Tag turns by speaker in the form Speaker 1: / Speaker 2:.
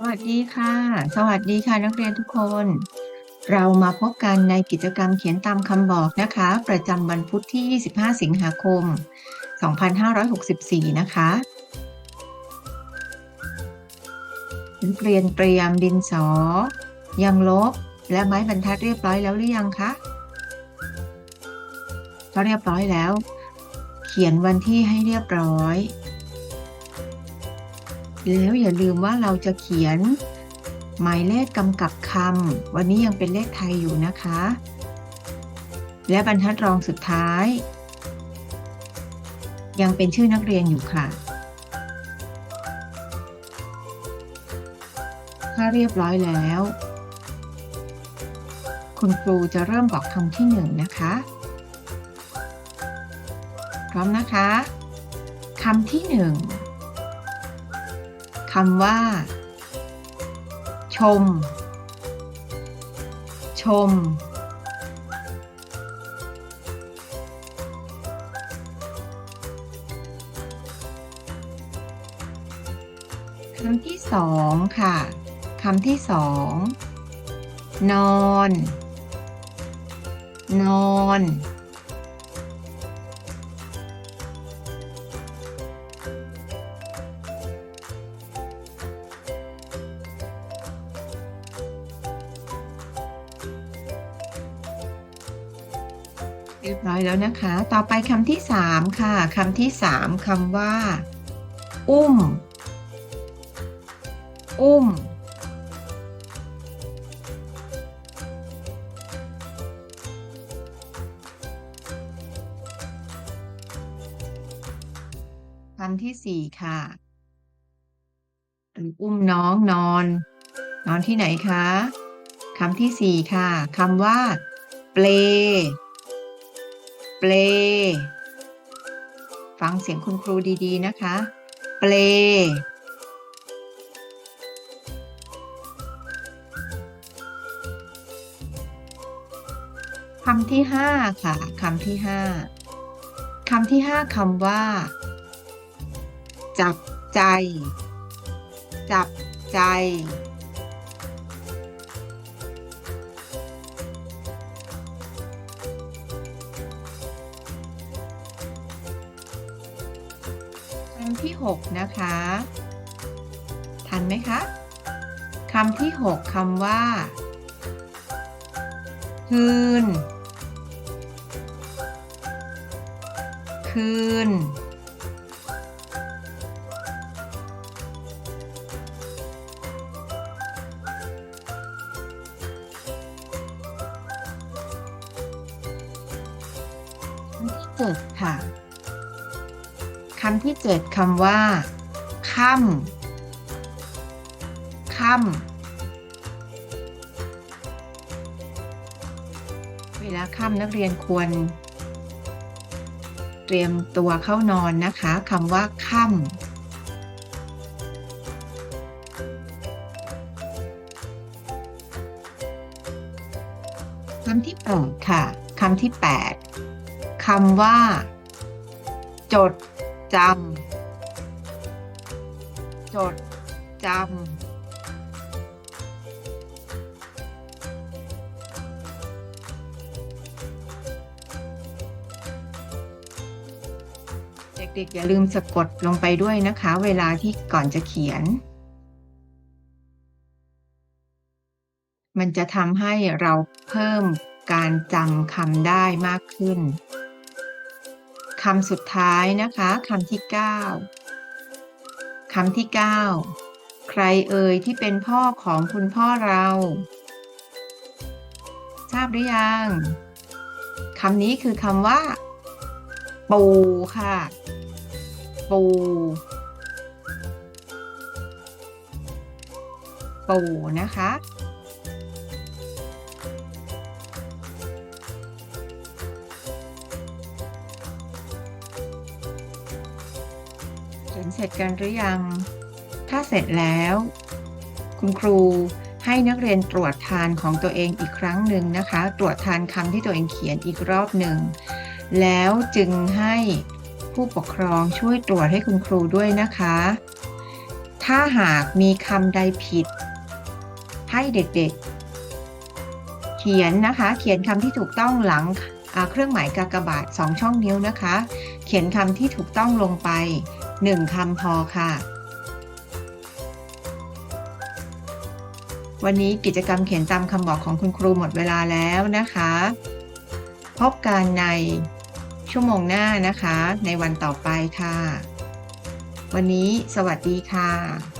Speaker 1: สวัสดีค่ะ สวัสดีค่ะนักเรียนทุกคน เรามาพบกันในกิจกรรมเขียนตามคำบอกนะคะ ประจำวันพุธที่ 25 สิงหาคม 2564 นะคะนักเรียนเตรียมดินสอ ยังลบ และไม้บรรทัดเรียบร้อยแล้วหรือยังคะก็เรียบร้อยแล้ว เขียนวันที่ให้เรียบร้อย แล้วอย่าลืมว่าเราจะเขียนหมายเลขกำกับคำ วันนี้ยังเป็นเลขไทยอยู่นะคะ และบรรทัดรองสุดท้าย ยังเป็นชื่อนักเรียนอยู่ค่ะ ถ้าเรียบร้อยแล้ว คุณครูจะเริ่มบอกคำที่หนึ่งนะคะ พร้อมนะคะคำที่หนึ่ง คำว่า ชม ชม คำที่สองค่ะ คำที่สอง นอน นอน เรียบร้อยแล้วนะคะ ต่อไปคำที่สามค่ะคำที่สามคำว่า อุ้ม อุ้ม คำที่สี่ค่ะหรืออุ้มน้องนอน นอนที่ไหนคะคำที่สี่ค่ะคำว่า เปล เปล ฟังเสียงคุณครูดีๆนะคะ เปล คำที่ห้าค่ะ คำที่ห้าคำที่ห้าคำว่า จับใจ จับใจ ที่หกนะคะ ทันไหมคะคำที่หกคำว่า คืน คืน ที่เจ็ดค่ะำที่เจ็ดคำว่าค่ำค่ำเวลาค่ำนักเรียนควร เตรียมตัวเข้านอนนะคะคำว่าค่ำคำที่แปดค่ะคำที่แปดคำว่า จด จำ จดจำ เด็กๆ อย่าลืมสะกดลงไปด้วยนะคะ เวลาที่ก่อนจะเขียน มันจะทำให้เราเพิ่มการจำคำได้มากขึ้น คำสุดท้ายนะคะคำที่ 9 คำที่ 9 ใครเอ่ยที่เป็นพ่อของคุณพ่อเรา ทราบหรือยังคำนี้คือคำว่า ปู่ค่ะ ปู่ปู่นะคะ ขียนเสร็จกันหรือยัง ถ้าเสร็จแล้ว คุณครูให้นักเรียนตรวจทานของตัวเองอีกครั้งหนึ่งนะคะ ตรวจทานคำที่ตัวเองเขียนอีกรอบหนึ่ง แล้วจึงให้ผู้ปกครองช่วยตรวจให้คุณครูด้วยนะคะ ถ้าหากมีคำใดผิด ให้เด็กๆ เขียนนะคะ เขียนคำที่ถูกต้องหลังเครื่องหมายกากบาทสองช่องนิ้วนะคะ เขียนคำที่ถูกต้องลงไป หนึ่งคำพอค่ะ วันนี้กิจกรรมเขียนตามคำบอกของคุณครูหมดเวลาแล้วนะคะ พบกันในชั่วโมงหน้านะคะ ในวันต่อไปค่ะ วันนี้สวัสดีค่ะ